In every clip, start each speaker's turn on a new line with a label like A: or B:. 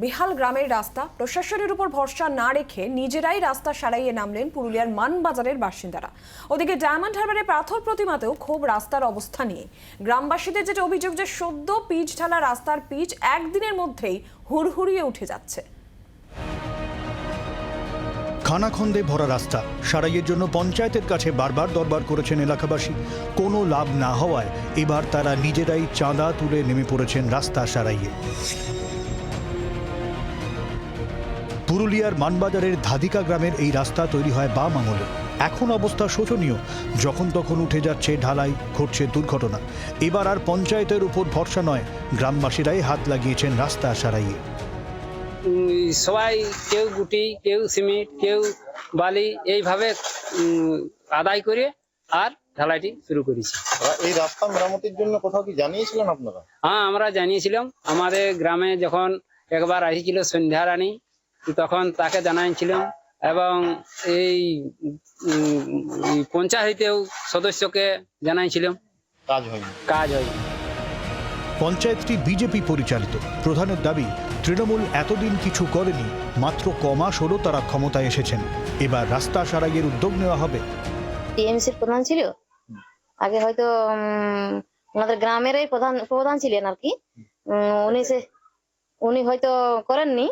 A: বেহাল গ্রামের রাস্তা। প্রশাসনের উপর ভরসা না রেখে নিজেরাই রাস্তা সারাইয়ে নামলেন পুরুলিয়ার মানবাজারের বাসিন্দারা। ওদিকে ডায়মন্ড হারবারের পাথর প্রতিমাতেও ক্ষোভ রাস্তার অবস্থা নিয়ে। গ্রামবাসীদের যেটা অভিযোগ যে সদ্য পিচ ঢালা রাস্তার পিচ একদিনের মধ্যেই হুড়হুড়িয়ে উঠে যাচ্ছে।
B: খানাখন্দে ভরা রাস্তা, সারাইয়ের জন্য পঞ্চায়েতের কাছে বারবার দরবার করেছেন এলাকাবাসী। কোনো লাভ না হওয়ায় এবার তারা নিজেরাই চাঁদা তুলে নেমে পড়েছেন রাস্তা সারাইয়ে। পুরুলিয়ার মানবাজারের ধাদিকা গ্রামের এই রাস্তা তৈরি হয় বাম আঙুলে এখন অবস্থা শোচনীয়। যখন তখন উঠে যাচ্ছে ঢালাই ঘটছে দুর্ঘটনা। এবার আর পঞ্চায়েতের উপর ভরসা নয়। গ্রামবাসীরাই হাত লাগিয়েছেন রাস্তা সারাইয়ে।
C: সবাই কেউ গুটি কেউ সিমেন্ট কেউ বালি এইভাবে আদায় করে আর ঢালাইটি শুরু করেছি।
D: এই রাস্তা মেরামতির জন্য কোথাও কি জানিয়েছিলেন আপনারা?
C: হ্যাঁ আমরা জানিয়েছিলাম। আমাদের গ্রামে যখন একবার আসছিল সন্ধ্যা রানী তখন তাকে জানাইছিলাম এবং এই পঞ্চায়েতেও সদস্যকে জানাইছিলাম।
D: কাজ হয়নি।
C: কাজ হয়
B: পঞ্চায়েতটি বিজেপি পরিচালিত। প্রধানের দাবি তৃণমূল এতদিন কিছু করেনি মাত্র কমাস হলো তারা ক্ষমতায় এসেছেন। এবার রাস্তা সারাইয়ের উদ্যোগ নেওয়া হবে।
E: টিএমসির প্রধান ছিল? আগে হয়তো উম, ওনাদের গ্রামেরই প্রধান প্রধান ছিলেন আর কি। উম, উনি সে উনি হয়তো করেননি।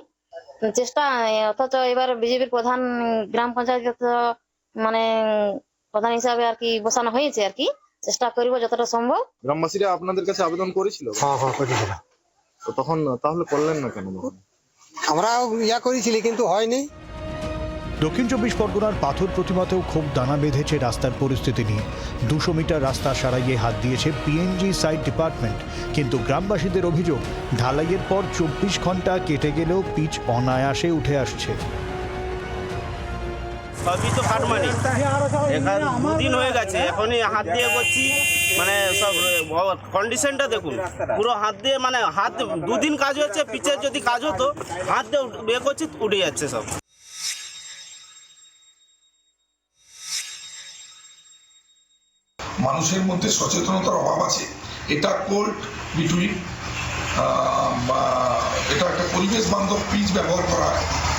E: চেষ্টা অথচ এবার বিজেপির প্রধান গ্রাম পঞ্চায়েত মানে প্রধান হিসাবে আর কি বসানো হয়েছে আর কি। চেষ্টা করব যতটা সম্ভব।
D: গ্রামবাসীরা আপনাদের কাছে আবেদন করেছিল?
F: হ্যাঁ হ্যাঁ করেছিল।
D: তো তখন তাহলে করলেন না কেন? আমরা
F: আমরাও ইয়া করেছিলি কিন্তু হয়নি।
B: দক্ষিণ চব্বিশ পরগনার পাথর প্রতিমাতেও খুব দানা বেঁধেছে রাস্তার পরিস্থিতি নিয়ে। দুশো মিটার রাস্তা সারাইয়ে হাত দিয়েছে পিএনজি সাইট ডিপার্টমেন্ট কিন্তু গ্রামবাসীদের অভিযোগ, ঢালাইয়ের পর চব্বিশ ঘণ্টা কেটে গেলেও পিচ অনায়াসে উঠে আসছে।
G: সবই তো কাটমানি। এখানে দুদিন হয়ে গেছে, এখনই হাত দিয়ে করছি মানে সব কন্ডিশনটা দেখুন, পুরো হাত দিয়ে মানে হাত, দুদিন কাজ হচ্ছে পিচের যদি কাজ হতো, হাত দিয়ে ইয়ে করছি, উঠে যাচ্ছে সব।
H: মানুষের মধ্যে সচেতনতার অভাব আছে। এটা কোল্ড বিটুইন এটা একটা পরিবেশ বান্ধব পিচ ব্যবহার করা,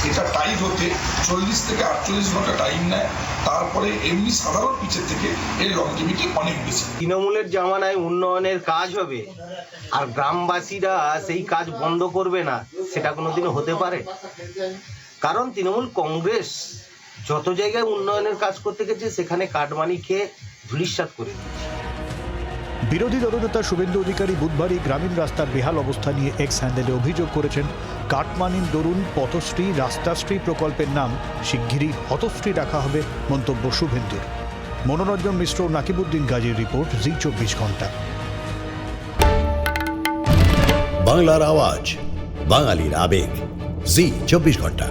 H: এটা টাইট হতে চল্লিশ থেকে আটচল্লিশ ঘণ্টা টাইম নেয়। তারপরে এমনি সাধারণ পিচের থেকে এর লংজিভিটি অনেক বেশি।
I: তৃণমূলের জামানায় উন্নয়নের কাজ হবে, আর গ্রামবাসীরা সেই কাজ বন্ধ করবে না, সেটা কোনোদিনও হতে পারে? কারণ তৃণমূল কংগ্রেস যত জায়গায় উন্নয়নের কাজ করতে গেছে, সেখানে কাটমানি খেয়ে ধুলিস্বাদ করে দিয়েছে।
B: বিরোধী দলনেতা শুভেন্দু অধিকারী বুধবারই গ্রামীণ রাস্তার বেহাল অবস্থা নিয়ে এক্স হ্যান্ডেলে অভিযোগ করেছেন কাটমানির দরুন পথশ্রী রাস্তাশ্রী প্রকল্পের নাম শিগগিরই হতশ্রী রাখা হবে মন্তব্য শুভেন্দুর। মনোরঞ্জন মিশ্র ও নাকিবুদ্দিন গাজীর রিপোর্ট জি চব্বিশ ঘণ্টা।
J: বাংলার আওয়াজ বাঙালির আবেগ জি চব্বিশ ঘণ্টা।